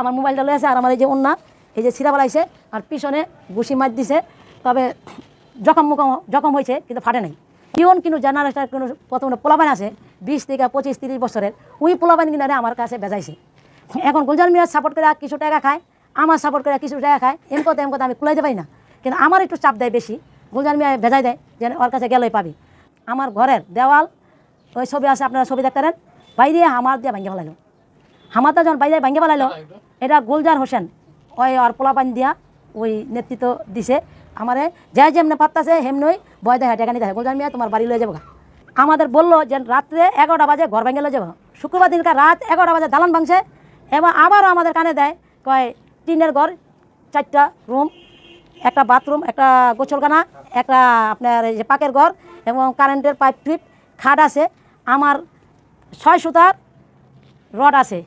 আমার মোবাইলটা লয়ে আছে আর আমার এই যে অন্যা এই যে সিরা বালাইছে আর পিছনে ঘুষি মার দিছে। তবে জখম মুখম, জখম হয়েছে, কিন্তু ফাটে নাই। ইউন কিন্তু জেনারেশনের কোনো প্রথমে পোলাবান আছে, বিশ থেকে পঁচিশ, তিরিশ বছরের। ওই পোলাবান কিনারে আমার কাছে বেজাইছে এখন গুলজার মিয়ার সাপোর্ট করে কিছু টাকা খায়, আমার সাপোর্ট করে কিছু টাকা খায়, এম কথা এম কথা আমি কুলাইতে পারি না। কিন্তু আমার একটু চাপ দেয় বেশি। গুলজার মিয়া ভেজাই দেয় যে ওর কাছে গেলেই পাবি। আমার ঘরের দেওয়াল, ওই ছবি আছে, আপনারা ছবি দেখতে বাইরে আমার দিয়ে ভাঙ্গে ফেলাইলো। হামাতা যখন বাইরে ভাঙ্গে ফেলাইলো এটা গুলজার হোসেন। ওই আর পোলাপান দিয়া ওই নেতৃত্ব দিছে। আমারে যাই যেমনে পাত্তাছে, হেমনই বয় দেখা নিতে হয় গুলজার মিয়া, তোমার বাড়ি লয়ে যাব আমাদের বলল যে রাত্রে এগারোটা বাজে ঘর ভেঙে লয়ে যাব শুক্রবার দিনকার রাত এগারোটা বাজে দালান ভাঙছে। এবং আবারও আমাদের কানে দেয়, কয় টিনের ঘর, চারটা রুম, একটা বাথরুম, একটা গোছলখানা একটা আপনার এই যে পাকের ঘর এবং কারেন্টের পাইপ ট্রিপ, খাট আছে, আমার ছয় সুতার রড আছে,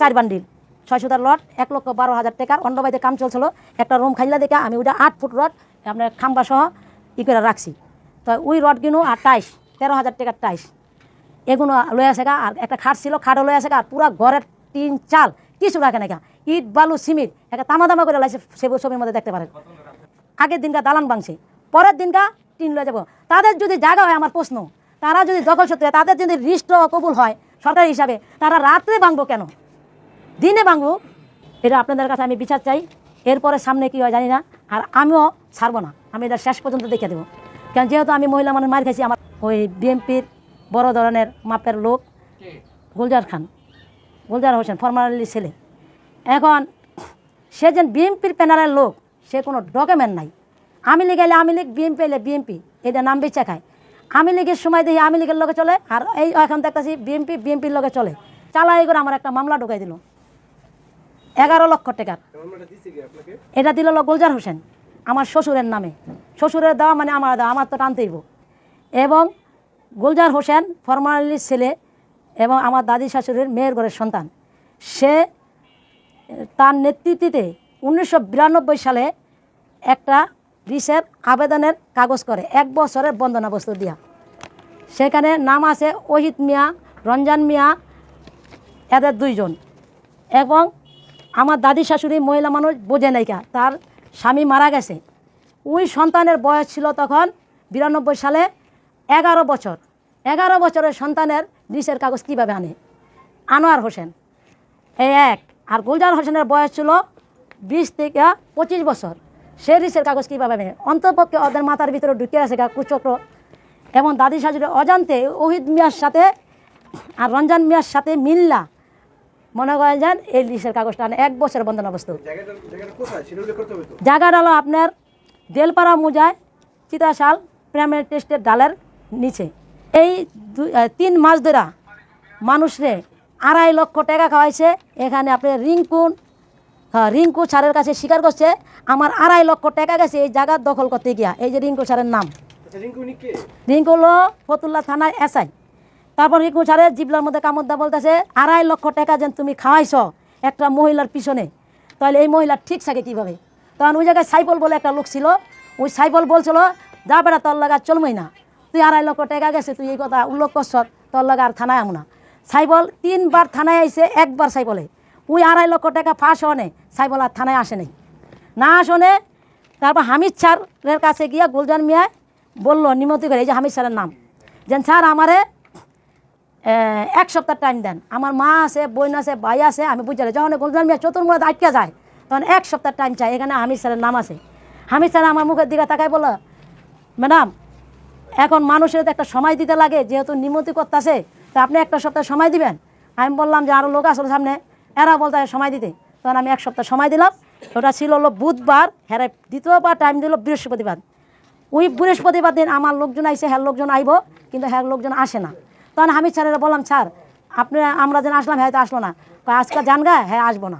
চার বান্ডিল। ছয় সুতার রড এক লক্ষ বারো হাজার টাকা টাকার। অন্ডবাইতে কাম চলছিল। একটা রুম খাইলা দেখে আমি ওইটা আট ফুট রড আপনার খাম্বা সহ ই করে রাখছি। তো ওই রড কিনো আর টাইস, তেরো হাজার টাকার টাইস। এগুলো লয়ে আসে আর একটা খাট ছিল, খাটও লয়ে আসে আর পুরা ঘরের টিন চাল, কিছু রাখে না ইট, বালু, সিমেন্ট একটা তামা দামা করে লাগছে সে ছবির মধ্যে দেখতে পারেন। আগের দিনকা দালান ভাঙছে, পরের দিনকা টিন লয়ে যাব। তাদের যদি জায়গা হয় আমার প্রশ্ন, তারা যদি দখল সত্যি তাদের যদি রিষ্ট কবুল হয়, সরকারি হিসাবে, তারা রাত্রে ভাঙবো কেন? দিনে ভাঙবো, এটা আপনাদের কাছে আমি বিচার চাই। এরপরে সামনে কী হয় জানি না, আর আমিও ছাড়বো না। আমি এটা শেষ পর্যন্ত দেখে দেবো। কারণ যেহেতু আমি মহিলা মানুষ, মার খাইছি আমার ওই বিএমপির বড় ধরনের মাপের লোক, গুলজার খান, গুলজার হোসেন ফরমালি ছেলে। এখন সে যে বিএমপির প্যানেলের লোক, সে কোনো ডকুমেন্ট নাই। আমি লীগ এলে আমি লীগ বিএমপি এলে বিএমপি এটা নাম বেচা খায়। আমি লীগের সময় দেখি আমি লীগের লগে চলে, আর এই এখন দেখতেছি বিএমপি বিএমপির লগে চলে। চালাই করে আমার একটা মামলা ঢুকাই দিল। এগারো লক্ষ টাকার এটা দিল গুলজার হোসেন, আমার শ্বশুরের নামে। শ্বশুরের দেওয়া মানে আমার দেওয়া, আমার তো টানতেইব এবং গুলজার হোসেন ফরমালির ছেলে, এবং আমার দাদি শাশুড়ির মেয়ের ঘরের সন্তান। সে তার নেতৃত্বে উনিশশো বিরানব্বই সালে একটা রিসের আবেদনের কাগজ করে, এক বছরের বন্দনা বস্তু দিয়া। সেখানে নাম আছে ওহিত মিয়া, রঞ্জান মিয়া, এদের দুইজন। এবং আমার দাদি শাশুড়ি মহিলা মানুষ বোঝে নাইকা তার স্বামী মারা গেছে। ওই সন্তানের বয়স ছিল তখন বিরানব্বই সালে এগারো বছর। এগারো বছরের সন্তানের নিচের কাগজ কীভাবে আনে? আনোয়ার হোসেন। এই এক। আর গুলজার হোসেনের বয়স ছিল বিশ থেকে পঁচিশ বছর। সে রিসের কাগজ কীভাবে আনে? অন্তপক্ষে ওদের মাথার ভিতরে ঢুকে আছে কুচক্র। এবং দাদি শাশুড়ি অজান্তে ওহিদ মিয়ার সাথে আর রঞ্জান মিয়ার সাথে মিল্লা। মনে করেন যান এই লিসের কাগজটা এক বছর বন্ধনা বস্তু জায়গাটা জায়গাটা কোথায়? সেটা উল্লেখ করতে হবে তো। জায়গাটা হলো আপনার দেলপাড়া মুজায় চিতাশাল প্রাইমারি টেস্টের ডালের নিচে। এই তিন মাস ধরা মানুষরে আড়াই লক্ষ টাকা খাওয়াইছে। এখানে আপনি রিঙ্কুন হ্যাঁ রিঙ্কু স্যারের কাছে স্বীকার করছে আমার আড়াই লক্ষ টাকা গেছে এই জায়গার দখল করতে গিয়া। এই যে রিঙ্কু স্যারের নাম। আচ্ছা রিঙ্কু হলো ফতুল্লা থানার এসআই। তারপর রিঙ্কু স্যারের জিবলার মধ্যে কামড়দা বলতেছে, আড়াই লক্ষ টাকা যেন তুমি খাওয়াইছ একটা মহিলার পিছনে। তাহলে এই মহিলা ঠিক থাকে কীভাবে? তখন ওই জায়গায় সাইবল বলে একটা লোক ছিল, ওই সাইবল বলছিল, যা বেড়া তোর লাগা চলমই না। তুই আড়াই লক্ষ টাকা গেছে, তুই এই কথা উল্লেখ করছ, তোর লাগা আর থানায় আমু না। সাইবল তিনবার থানায় আইসে একবার সাইবলে ওই আড়াই লক্ষ টাকা ফাঁস হনে সাইবল আর থানায় আসে নাই। না আসনে তারপর হামিদ স্যারের কাছে গিয়া গুলজান মিয়ায় বলল নিমন্ত্রণ করে, এই যে হামিদ স্যারের নাম। যেন স্যার আমারে এক সপ্তাহ টাইম দেন। আমার মা আছে, বোন আছে, ভাই আছে, আমি বুঝতে যখন গুলজান মিয়া চতুর্মূলত আটকে যায়, তখন এক সপ্তাহ টাইম চাই। এখানে হামিদ স্যারের নাম আছে। হামিদ স্যার আমার মুখের দিকে তাকায় বলো ম্যাডাম, এখন মানুষের তো একটা সময় দিতে লাগে, যেহেতু নিমন্ত্রণ করতেছে, তা আপনি একটা সপ্তাহ সময় দিবেন? আমি বললাম যে আরও লোক আসলো সামনে। এরা বলতে সময় দিতে। তখন আমি এক সপ্তাহ সময় দিলাম। ওটা ছিল হলো বুধবার হ্যাঁ দ্বিতীয়বার টাইম দিল বৃহস্পতিবার। ওই বৃহস্পতিবার দিন আমার লোকজন আইসে হ্যাঁ লোকজন আইব, কিন্তু হ্যাঁ লোকজন আসে না। তখন আমি স্যারেরা বললাম, স্যার, আপনি, আমরা যেন আসলাম হ্যাঁ তো আসলো না। আজকে জান গা হ্যাঁ আসব না।